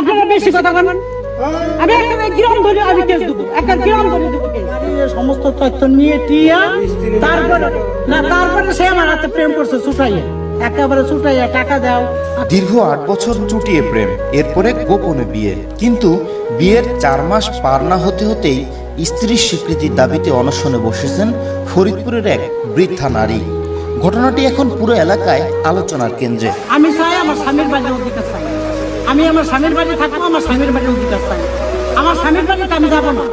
আপনারা বেশি কথা বলেন। আমি একটা গ্রাম ধরে আমি কেস দেবো? একটা গ্রাম ধরে দেবো সমস্ত তথ্য নিয়ে টিয়া তারপরে না তারপরে সে আমার হাতে প্রেম করছে ছুটাইয়া। একেবারে ছুটাইয়া টাকা দাও। দীর্ঘ আট বছর চুটিয়ে প্রেম এরপরে গোপনে বিয়ে। কিন্তু বিয়ের চার মাস পার না হতে হতেই স্ত্রীর স্বীকৃতির দাবিতে অনশনে বসেছেন ফরিদপুরের এক বৃদ্ধা নারী। ঘটনাটি এখন পুরো এলাকায় আলোচনার কেন্দ্রে। আমি চাই আমার স্বামীর চাই আমি আমার স্বামীর বাড়ি থাকব, আমার স্বামীর বাড়ির অধিকার চাই। আমার স্বামীর বাড়িতে আমি যাব না।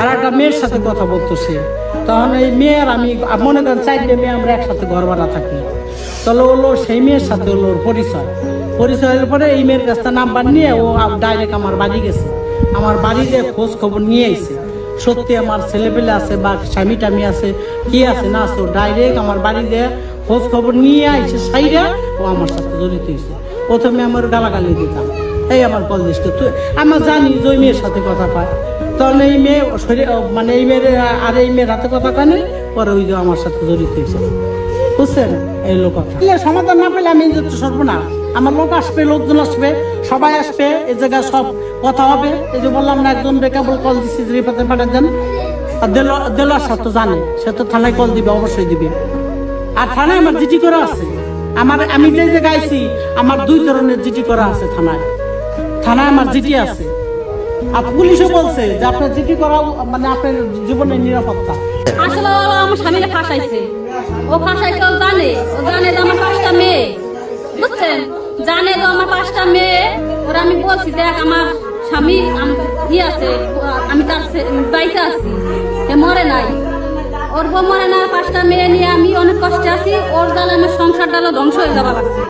আর একটা মেয়ের সাথে কথা বলতেছে। তখন এই মেয়ের আমি, মনে করেন চারটে মেয়ে আমরা একসাথে ঘর ভাড়া থাকি। তাহলে হলো সেই মেয়ের সাথে হলো ওর পরিচয়। পরিচয়ের পরে এই মেয়ের কাছ থেকে নাম্বার নিয়ে ও ডাইরেক্ট আমার বাড়ি গেছে। আমার বাড়িতে খোঁজ খবর নিয়ে এসে সত্যি আমার ছেলেপেলে আছে বা স্বামী টামি আছে, কি আছে না আছে ডাইরেক্ট আমার বাড়িতে খোঁজ খবর নিয়ে আইসে সাইরা ও আমার সাথে জড়িত হয়েছে প্রথমে আমার গালাগালি দিতাম। এই আমার কল দিস তুই আমার জানি যে ওই মেয়ের সাথে কথা পায় তখন এই মেয়ে মানে এই মেয়ের, আর এই মেয়ের হাতে কথা কানে পরে ওই যে আমার সাথে জড়িত হয়েছে বুঝছেন এই লোক সমাধান না পেলে আমি যে সর্বনাশ আমার লোক আসবে লোকজন আসবে সবাই আসবে এই জায়গায় সব কথা হবে। এই যে বললাম না একজন কেবল কল দিচ্ছি যে রিপাতে পাঠান। দেন আর দেলো- দেলোয়ার সাথে তো জানে সে তো থানায় কল দিবে অবশ্যই দিবে। আর থানায় আমার জিটি করা আছে। আমার আমি যে যে গাইছি আমার দুই ধরনের জিটি করা আছে থানায়। থানায় আমার জিটি আছে। আর পুলিশও বলছে যে আপনার জিটি করা মানে আপনার জীবনের নিরাপত্তা। আসলে আমার স্বামীকে ফাঁসাইছে। ও ভাষায় কেউ জানে, ও জানে যে আমার পাঁচটা মেয়ে। বুঝছেন? জানে তো আমার পাঁচটা মেয়ে, ওরা আমি বলছি, দেখ, আমার স্বামী ই আছে, আমি তার বাড়িতে আছি এ মরে নাই। ওর বউ মরে না, পাঁচটা মেয়ে নিয়ে আমি অনেক কষ্টে আছি, ওর জ্বালা আমার সংসার ডালো ধ্বংস হয়ে যাওয়া লাগছে